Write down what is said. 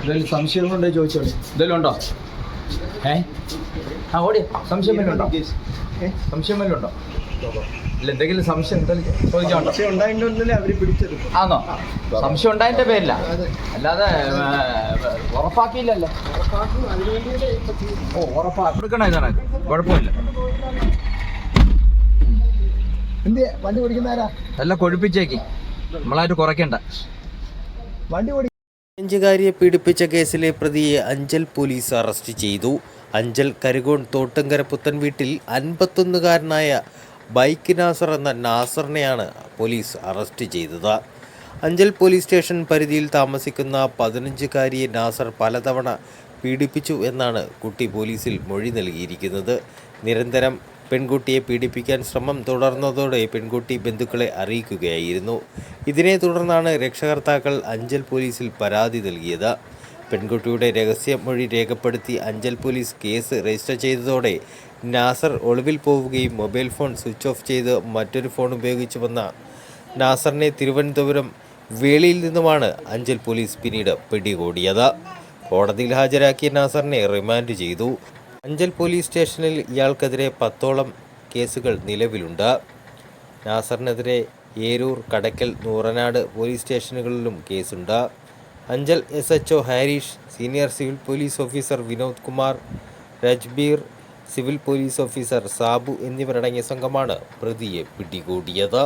എന്തെങ്കിലും സംശയങ്ങളുണ്ടോ ചോദിച്ചോളൂ എന്തെങ്കിലും ഉണ്ടോ? ഏ? ആ ഓടി. സംശയം വല്ലതും ഉണ്ടോ? സംശയം വല്ലതും ഉണ്ടോ? ഇല്ല എന്തെങ്കിലും സംശയം പിടിച്ചത് ആണോ സംശയം ഉണ്ടായതിന്റെ പേരില്ല അല്ലാതെ ഉറപ്പാക്കിയില്ലല്ലോ. ഓ ഉറപ്പാക്കി കൊടുക്കണ ഇതാണ്? കുഴപ്പമില്ല. എന്തേ വണ്ടി ഓടിക്കുന്ന ആരാ? എല്ലാം കൊഴുപ്പിച്ചേക്ക്. നമ്മളായിട്ട് കുറയ്ക്കണ്ട. വണ്ടി ഓടി അഞ്ചുകാരിയെ പീഡിപ്പിച്ച കേസിലെ പ്രതിയെ അഞ്ചൽ പോലീസ് അറസ്റ്റ് ചെയ്തു. അഞ്ചൽ കരുകോൺ തോട്ടുങ്കര പുത്തൻ വീട്ടിൽ അൻപത്തൊന്നുകാരനായ ബൈക്ക് നാസർ എന്ന നാസറിനെയാണ് പോലീസ് അറസ്റ്റ് ചെയ്തത്. അഞ്ചൽ പോലീസ് സ്റ്റേഷൻ പരിധിയിൽ താമസിക്കുന്ന പതിനഞ്ചുകാരിയെ നാസർ പലതവണ പീഡിപ്പിച്ചു എന്നാണ് കുട്ടി പോലീസിൽ മൊഴി നൽകിയിരിക്കുന്നത്. നിരന്തരം പെൺകുട്ടിയെ പീഡിപ്പിക്കാൻ ശ്രമം തുടർന്നതോടെ പെൺകുട്ടി ബന്ധുക്കളെ അറിയിക്കുകയായിരുന്നു. ഇതിനെ തുടർന്നാണ് രക്ഷകർത്താക്കൾ അഞ്ചൽ പോലീസിൽ പരാതി നൽകിയത്. പെൺകുട്ടിയുടെ രഹസ്യമൊഴി രേഖപ്പെടുത്തി അഞ്ചൽ പോലീസ് കേസ് രജിസ്റ്റർ ചെയ്തതോടെ നാസർ ഒളിവിൽ പോവുകയും മൊബൈൽ ഫോൺ സ്വിച്ച് ഓഫ് ചെയ്ത് മറ്റൊരു ഫോൺ ഉപയോഗിച്ച് വന്ന നാസറിനെ തിരുവനന്തപുരം വേളിയിൽ നിന്നുമാണ് അഞ്ചൽ പോലീസ് പിന്നീട് പിടികൂടിയത്. കോടതിയിൽ ഹാജരാക്കിയ നാസറിനെ റിമാൻഡ് ചെയ്തു. അഞ്ചൽ പോലീസ് സ്റ്റേഷനിൽ ഇയാൾക്കെതിരെ പത്തോളം കേസുകൾ നിലവിലുണ്ട്. നാസറിനെതിരെ ഏരൂർ കടക്കൽ നൂറനാട് പോലീസ് സ്റ്റേഷനുകളിലും കേസുണ്ട്. Anchal S H O Harish senior civil police officer Vinod Kumar Rajbir civil police officer Sabu എന്നിവരടങ്ങിയ സംഘമാണ് പ്രതിയെ പിടികൂടിയത്.